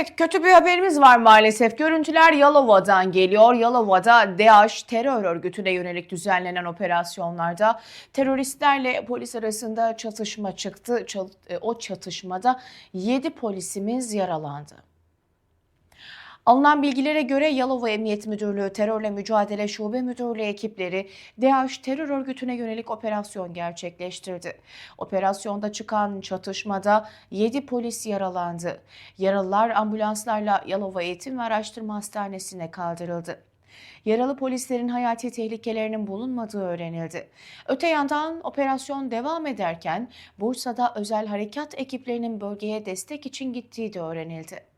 Evet kötü bir haberimiz var maalesef. Görüntüler Yalova'dan geliyor. Yalova'da DAEŞ terör örgütüne yönelik düzenlenen operasyonlarda teröristlerle polis arasında çatışma çıktı. E, O çatışmada 7 polisimiz yaralandı. Alınan bilgilere göre Yalova Emniyet Müdürlüğü Terörle Mücadele Şube Müdürlüğü ekipleri DAEŞ terör örgütüne yönelik operasyon gerçekleştirdi. Operasyonda çıkan çatışmada 7 polis yaralandı. Yaralılar ambulanslarla Yalova Eğitim ve Araştırma Hastanesi'ne kaldırıldı. Yaralı polislerin hayati tehlikelerinin bulunmadığı öğrenildi. Öte yandan operasyon devam ederken Bursa'da özel harekat ekiplerinin bölgeye destek için gittiği de öğrenildi.